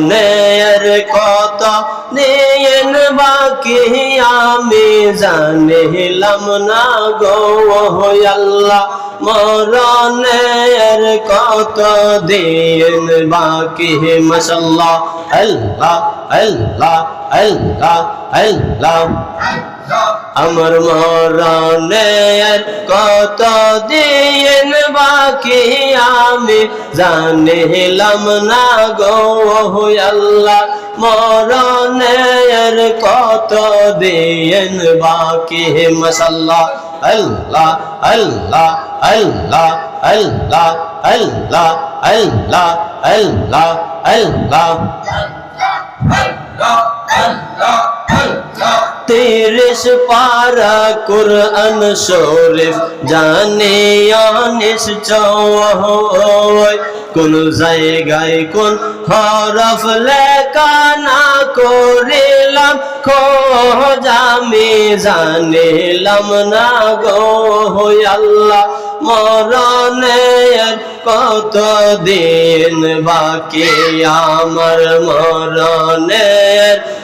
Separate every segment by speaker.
Speaker 1: মরণের কত দিন বাকি, আমি জানিলাম না গো আল্লাহ। মরণের কত দিন বাকি মশাল্লাহ আল্লাহ আল্লাহ আল্লাহ আল্লাহ। আমার মরণের কত দিন বাকি আমি জানিলাম না গো আল্লাহ। মরণের কত দিন বাকি মশাল্লাহ আল্লাহ আল্লাহ আল্লাহ আল্লাহ। আল্লাহ আল্লাহ আল্লাহ আল্লাহ। তিরিশ পারা কুরআন শরীফ জানে নিশ্চয় কোন জায়গায় কোন হরফ লেখা না করিলাম খোঁজামি জানিলাম না গো আল্লাহ, মরণের কত দিন বাকি আমার মরণের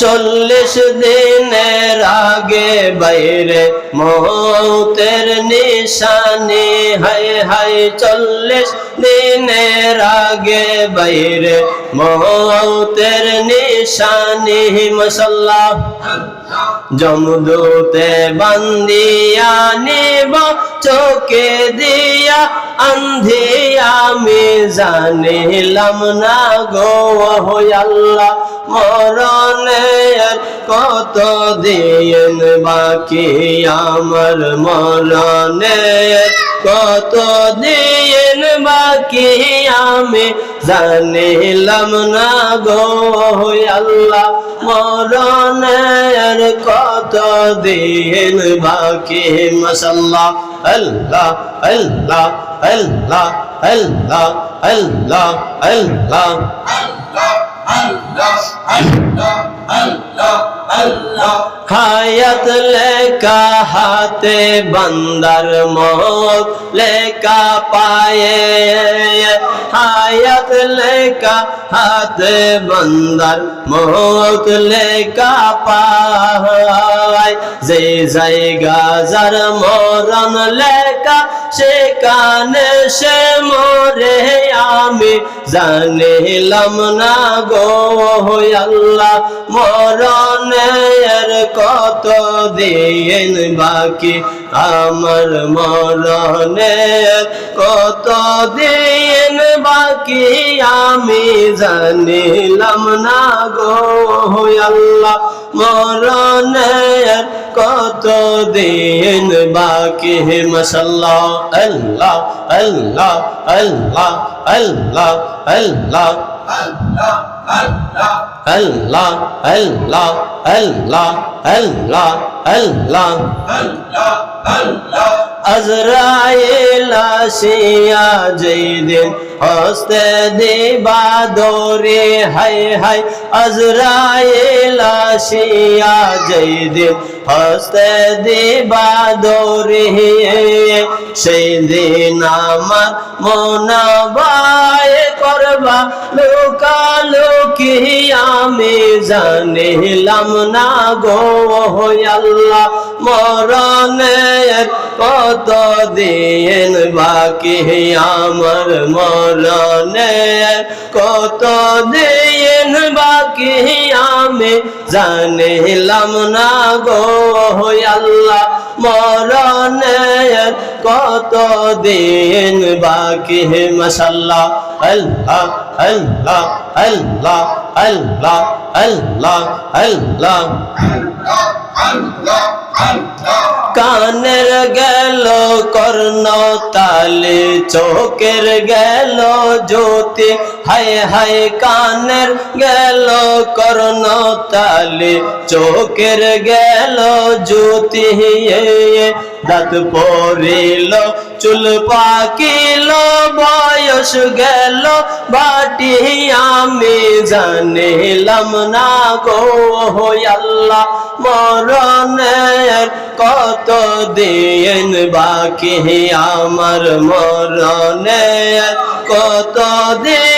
Speaker 1: চল্লিশ দিনের আগে বাইরে মৌতের নিশানি। হাই হাই, চল্লিশ দিনের আগে বাইরে মৌতের নিশানি। মশাল্লাহ জমদূতে বান্দিয়া নিব, চোখে দিয়া আন্ধি আমি জানিলাম না গো আল্লাহ, মরণের কত দিন বাকি? আমার মরণের কত দিন বাকি? আমি জানিলাম না গো আল্লাহ, মরণের কত দিন বাকি? মশাল্লাহ আল্লাহ আল্লাহ আল্লাহ। আল্লাহ আল্লাহ আল্লাহ। হায়াত লেখা হাতে বান্দার মত লেখা পায়ে। হায়াত লেখা হাতে বান্দার মত লেখা পায়। যে জায়গা যার মরণ লেখা সেখানে সে মরে আমি জানিলাম না গো আল্লাহ মরণের কত দিন বাকি? আমার মরণের কত দিন বাকি? আমি জানিলাম না গো আল্লাহ মরণের কত দিন বাকি মশাল্লাহ আল্লাহ আল্লাহ আল্লাহ আল্লাহ আল্লাহ আল্লাহ আল্লাহ আল্লাহ আল্লাহ আল্লাহ আজরাইল আসিয়া যেদিন হস্তে দিবা দরে হাই হাই আজরাইল আসিয়া যেদিন হস্তে দিবা দরে, সেই দিন আমার মনাবায় করবা। লোকালোকি আমি জানিলাম না গো আল্লাহ মরণের কত দিন বাকি আমার মরণের কত দিন বাকি আমি জানিলাম না গো আল্লাহ মরণের কত দিন বাকি মশাল্লাহ আল্লাহ আল্লাহ আল্লাহ আল্লাহ আল্লাহ আল্লাহ কানের গেল কর্ণ তালে চোখের গেল জ্যোতি। হায় হায় কানের গেল কর্ণ তালে চোখের গেল জ্যোতি দাঁত পড়িল চুল পাকিল, বয়স গেল বাটি, আমি জানিলাম না গো আল্লাহ মরণের কত দিন বাকি, আমার মরণের কত দিন